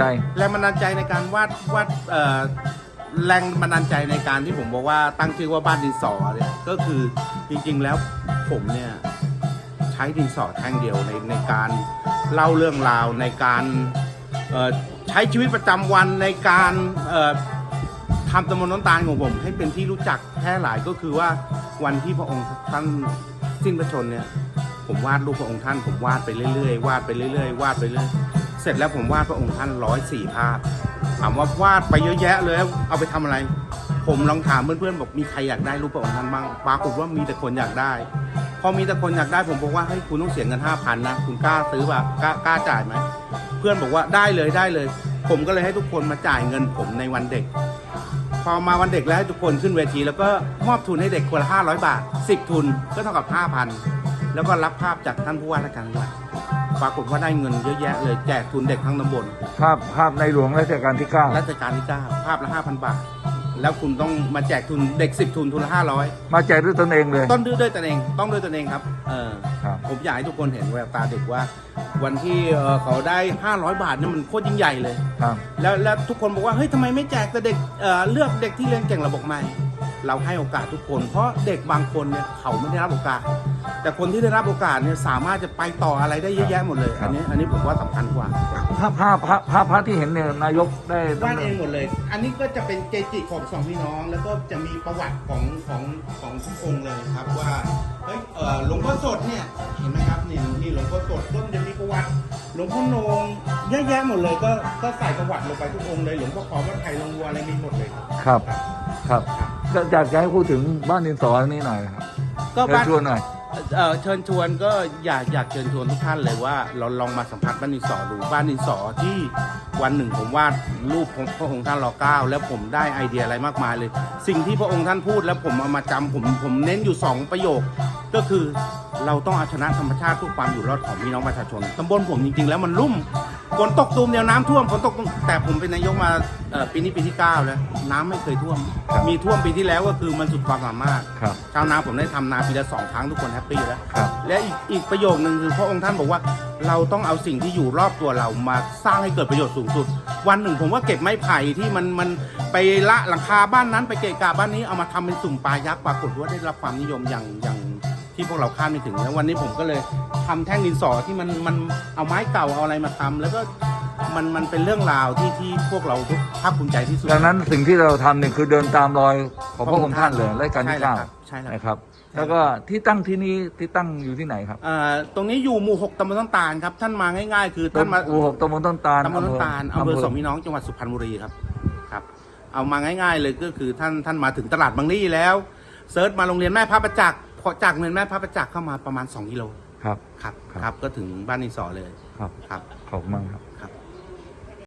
ใจ แรงบันดาลใจในการวาดวาดเอ่อแรงบันดาลใจในการที่ผมบอกว่าตั้งชื่อว่าบ้านดินสอเนี่ยก็คือจริงๆแล้วผมเนี่ยใช้ดินสอแท่งเดียวในในการเล่าเรื่องราวในการเอ่อใช้ชีวิตประจำวันในการเอ่อทำตำบลน้ำตาลของผม ให้เป็นที่รู้จักแพร่หลายก็คือว่าวันที่พระองค์ท่านสิ้นพระชนม์เนี่ย ผมวาดรูปพระองค์ท่านผมวาดไปเรื่อยๆวาดไปเรื่อยๆวาดไปเรื่อย เสร็จแล้วผมวาดพระองค์ท่านร้อยสี่ภาพ ถามว่าวาดไปเยอะแยะเลย เอาไปทำอะไร ผมลองถามเพื่อนๆบอกมีใครอยากได้รูปพระองค์ท่านบ้าง ปรากฏว่ามีแต่คนอยากได้ พอมีแต่คนอยากได้ผมบอกว่าเฮ้ยคุณต้องเสียเงินห้าพันนะ คุณกล้าซื้อป่ะกล้ากล้าจ่ายไหม เพื่อนบอกว่าได้เลยได้เลย ผมก็เลยให้ทุกคนมาจ่ายเงินผมในวันเด็ก พอมาวันเด็กแล้วให้ทุกคนขึ้นเวที แล้วก็มอบทุนให้เด็กคนละห้าร้อยบาทสิบทุนก็เท่ากับห้าพันแล้วก็รับภาพจากท่านผู้ว่าราชการจังหวัด ปรากฏว่าได้เงินเยอะแยะเลยแจกทุนเด็กทั้งตำบลภาพภาพในหลวงรัชกาลที่เก้ารัชกาลที่9ภาพละ5,000บาท แล้วคุณต้องมาแจกทุนเด็ก10ทุนทุนละมาแจกด้วยตนเองเลย500ต้นด้วยด้วยตนเองต้องด้วยตนเองครับเออครับ ผมอยากให้ทุกคนเห็นแววตาเด็กว่า วันที่เอ่อเขาได้ 500 บาทเนี่ยมันโคตรยิ่งใหญ่เลย ครับ แล้วแล้วทุกคนบอกว่าเฮ้ยทำไมไม่แจกแต่เด็กเอ่อเลือกเด็กที่เรียนเก่งระบบใหม่ เราให้โอกาสทุกคน เพราะเด็กบางคนเนี่ยเขาไม่ได้รับโอกาส แต่คนที่ได้รับโอกาสเนี่ยสามารถจะไปต่ออะไรได้เยอะแยะหมดเลยครับอันนี้อันนี้ผมว่าสำคัญกว่าภาพภาพภาพภาพภาพที่เห็นเนี่ยนายกได้วาดเองหมดเลย อันนี้ก็จะเป็นเกจิของสองพี่น้อง แล้วก็จะมีประวัติของของของทุกองค์เลยครับว่าเฮ้ยเออหลวงพ่อสดเนี่ยเห็นไหมครับนี่นี่หลวงพ่อสดก็มันจะมีประวัติ หลวงพ่อโนงเยอะแยะหมดเลยก็ก็ใส่ประวัติลงไปทุกองค์เลยหลวงพ่อขอมวัดไทยลงวัวอะไรมีหมดเลยครับ ครับ ครับก็อยากจะให้พูดถึงบ้านดินสอนี้หน่อยครับก็เชิญบ้าน ชวนหน่อย เอ่อเชิญชวนก็อยากอยากเชิญชวนทุกท่านเลยว่า เราลองมาสัมผัสบ้านดินสอดูบ้านดินสอที่วันหนึ่งผมวาดรูปของพระองค์ท่านรอเก้าแล้วผมได้ไอเดียอะไรมากมายเลย สิ่งที่พระองค์ท่านพูดแล้วผมเอามาจำผมผมเน้นอยู่สองประโยค ก็คือเราต้องเอาชนะธรรมชาติทุกความอยู่รอดของพี่น้องประชาชนตำบลผมจริงๆ แล้วมันลุ่ม ฝนตกตูมเดียวน้ำท่วมฝนตกตูมแต่ผมเป็นนายกมาเอ่อปีนี้ปีที่เก้าแล้วน้ำไม่เคยท่วม ครับมีท่วมปีที่แล้วก็คือมันสุดความสามารถครับชาวนาผมได้ทำนาปีละสองครั้งทุกคนแฮปปี้แล้ว ครับ และอีกอีกประโยคนึงคือพระองค์ท่านบอกว่าเราต้องเอาสิ่งที่อยู่รอบตัวเรามาสร้างให้เกิดประโยชน์สูงสุด วันหนึ่งผมว่าเก็บไม้ไผ่ที่มันมันไปละหลังคาบ้านนั้นไปเกะกะบ้านนี้เอามาทำเป็นสุ่มปลายักษ์ปรากฏว่าได้รับความนิยมอย่างอย่าง ที่พวกเราคาดไม่ถึงแล้ววันนี้ผมก็เลยทำแท่งดินสอที่มันมันเอาไม้เก่าเอาอะไรมาทำแล้วก็มันมันเป็นเรื่องราวที่ที่พวกเราทุกภาคภูมิใจที่สุดดังนั้นสิ่งที่เราทำเนี่ยคือเดินตามรอยของพระองค์ท่านเลยรัชกาลที่ใช่แล้วเก้าครับใช่แล้วนะครับ แล้วก็ที่ตั้งที่นี้ที่ตั้งอยู่ที่ไหนครับเอ่อตรงนี้อยู่หมู่หกตำบลต้นตาลครับท่านมาง่ายๆ คือท่านมาอูหกตำบลต้นตาลตำบลต้นตาลอำเภอสองพี่น้องจังหวัดสุพรรณบุรีครับครับ เอามาง่าย ๆ เลยก็คือท่านท่านมาถึงตลาดบางลี่แล้วเซิร์ชมาโรงเรียนแม่พระประจักษ์ พอจากโรงเรียนแม่พระประจักษ์เข้ามาประมาณ 2 กิโลครับ ครับ ครับครับก็ถึงบ้านนิสอเลย ครับ ครับ ขอบคุณมากครับ ครับ